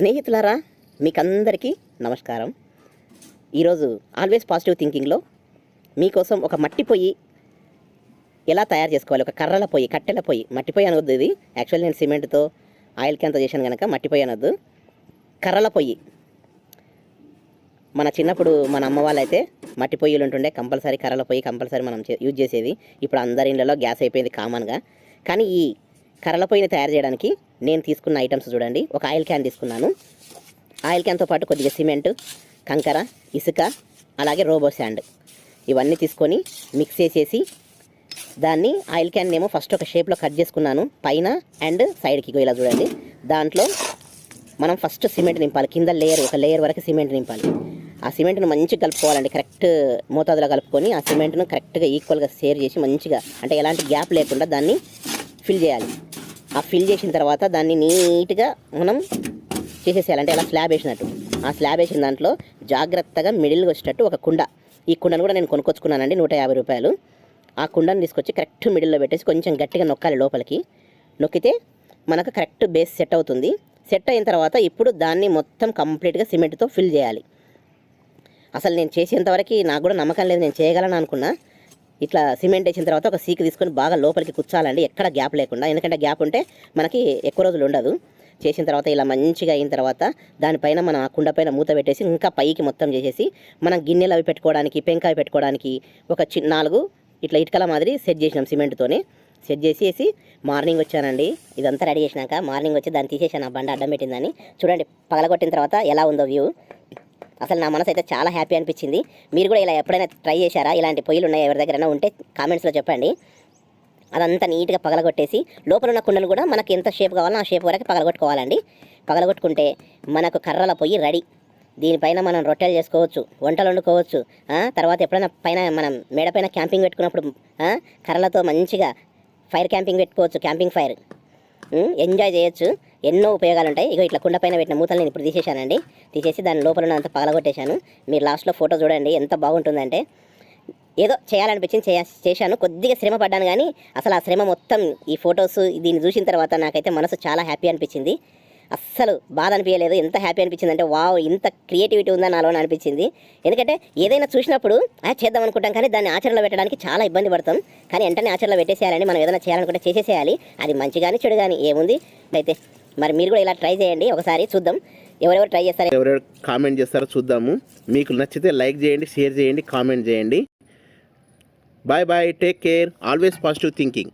స్నేహితులారా మీకందరికీ నమస్కారం. ఈరోజు ఆల్వేస్ పాజిటివ్ థింకింగ్లో మీకోసం ఒక మట్టి పొయ్యి ఎలా తయారు చేసుకోవాలి? ఒక కర్రల పొయ్యి కట్టెల పొయ్యి మట్టి పొయ్యి అనొద్దు ఇది. యాక్చువల్లీ నేను సిమెంట్తో ఆయిల్ క్యాన్తో చేశాను కనుక మట్టి పొయ్యి అనొద్దు. కర్రల పొయ్యి. మన చిన్నప్పుడు మన అమ్మ వాళ్ళైతే మట్టి పొయ్యిలు ఉంటుండే కంపల్సరీ కర్రల పొయ్యి కంపల్సరీ మనం చే- యూజ్ చేసేది. ఇప్పుడు అందరి ఇళ్ళలో గ్యాస్ అయిపోయింది కామన్గా. కానీ ఈ కర్రల పొయ్యిని తయారు చేయడానికి నేను తీసుకున్న ఐటమ్స్ చూడండి. ఒక ఆయిల్ క్యాన్ తీసుకున్నాను. ఆయిల్ క్యాన్తో పాటు కొద్దిగా సిమెంట్ కంకర ఇసుక అలాగే రోబో శాండ్ ఇవన్నీ తీసుకొని మిక్స్ చేసేసి దాన్ని ఆయిల్ క్యాన్ ఏమో ఫస్ట్ ఒక షేప్లో కట్ చేసుకున్నాను. పైన అండ్ సైడ్కి ఇలా చూడండి. దాంట్లో మనం ఫస్ట్ సిమెంట్ నింపాలి. కింద లేయర్ ఒక లేయర్ వరకు సిమెంట్ నింపాలి. ఆ సిమెంట్ను మంచిగా కలుపుకోవాలండి. కరెక్ట్ మోతాదులో కలుపుకొని ఆ సిమెంట్ను కరెక్ట్గా ఈక్వల్గా షేర్ చేసి మంచిగా అంటే ఎలాంటి గ్యాప్ లేకుండా దాన్ని ఫిల్ చేయాలి. ఆ ఫిల్ చేసిన తర్వాత దాన్ని నీట్గా మనం చేసేసేయాలంటే అలా స్లాబ్ వేసినట్టు. ఆ స్లాబ్ వేసిన దాంట్లో జాగ్రత్తగా మిడిల్గా వచ్చేటట్టు ఒక కుండ. ఈ కుండను కూడా నేను కొనుక్కొచ్చుకున్నానండి నూట యాభై రూపాయలు. ఆ కుండను తీసుకొచ్చి కరెక్ట్ మిడిల్లో పెట్టేసి కొంచెం గట్టిగా నొక్కాలి లోపలికి. నొక్కితే మనకు కరెక్ట్ బేస్ సెట్ అవుతుంది. సెట్ అయిన తర్వాత ఇప్పుడు దాన్ని మొత్తం కంప్లీట్గా సిమెంట్తో ఫిల్ చేయాలి. అసలు నేను చేసేంతవరకు నాకు కూడా నమ్మకం లేదు నేను చేయగలను అనుకున్నా. ఇట్లా సిమెంట్ వేసిన తర్వాత ఒక సీకి తీసుకొని బాగా లోపలికి కూర్చోాలండి ఎక్కడ గ్యాప్ లేకుండా. ఎందుకంటే గ్యాప్ ఉంటే మనకి ఎక్కువ రోజులు ఉండదు. చేసిన తర్వాత ఇలా మంచిగా అయిన తర్వాత దానిపైన మనం ఆ కుండపైన మూత పెట్టేసి ఇంకా పైకి మొత్తం చేసేసి మనం గిన్నెలు అవి పెట్టుకోవడానికి పెంకాయ పెట్టుకోవడానికి ఒక చిన్న నాలుగు ఇట్లా ఇటుకల మాదిరి సెట్ చేసినాం సిమెంట్తోనే. సెట్ చేసేసి మార్నింగ్ వచ్చానండి. ఇదంతా రెడీ చేసినాక మార్నింగ్ వచ్చి దాన్ని తీసేసాను. ఆ బండ అడ్డం పెట్టిందని. చూడండి పగలగొట్టిన తర్వాత ఎలా ఉందో వ్యూ. అసలు నా మనసు అయితే చాలా హ్యాపీ అనిపించింది. మీరు కూడా ఇలా ఎప్పుడైనా ట్రై చేశారా? ఇలాంటి పొయ్యిలు ఉన్నాయి ఎవరి దగ్గరైనా ఉంటే కామెంట్స్లో చెప్పండి. అదంతా నీట్గా పగలగొట్టేసి లోపల ఉన్న కుండలు కూడా మనకి ఎంత షేప్ కావాలో ఆ షేప్ వరకు పగలగొట్టుకోవాలండి. పగలగొట్టుకుంటే మనకు కర్రల పొయ్యి రెడీ. దీనిపైన మనం రొట్టెలు చేసుకోవచ్చు వంటలు వండుకోవచ్చు తర్వాత ఎప్పుడైనా పైన మనం మేడపైన క్యాంపింగ్ పెట్టుకున్నప్పుడు కర్రలతో మంచిగా ఫైర్ క్యాంపింగ్ పెట్టుకోవచ్చు క్యాంపింగ్ ఫైర్ ఎంజాయ్ చేయొచ్చు. ఎన్నో ఉపయోగాలు ఉంటాయి. ఇగో ఇట్లా కుండపైన పెట్టిన మూతలు నేను ఇప్పుడు తీసేశానండి. తీసేసి దాని లోపల ఉన్నంత పగలగొట్టేశాను. మీరు లాస్ట్లో ఫోటో చూడండి ఎంత బాగుంటుందంటే ఏదో చేయాలనిపించింది చేయ చేశాను. కొద్దిగా శ్రమ పడ్డాను కానీ అసలు ఆ శ్రమ మొత్తం ఈ ఫొటోస్ దీన్ని చూసిన తర్వాత నాకైతే మనసు చాలా హ్యాపీ అనిపించింది. అస్సలు బాధ అనిపించలేదు. ఎంత హ్యాపీ అనిపించింది అంటే వావ్ ఇంత క్రియేటివిటీ ఉందా నాలో అనిపించింది. ఎందుకంటే ఏదైనా చూసినప్పుడు ఆ చేద్దాం అనుకుంటాం కానీ దాన్ని ఆచరణలో పెట్టడానికి చాలా ఇబ్బంది పడతాం. కానీ వెంటనే ఆచరణలో పెట్టేసేయాలని మనం ఏదైనా చేయాలనుకుంటే చేసేసేయాలి. అది మంచి కానీ చెడు కానీ ఏముంది? అయితే మరి మీరు కూడా ఇలా ట్రై చేయండి. ఒకసారి చూద్దాం. ఎవరెవరు ట్రై చేస్తారు? ఎవరెవరు కామెంట్ చేస్తారో చూద్దాము. మీకు నచ్చితే లైక్ చేయండి షేర్ చేయండి కామెంట్ చేయండి. Bye bye take care always positive thinking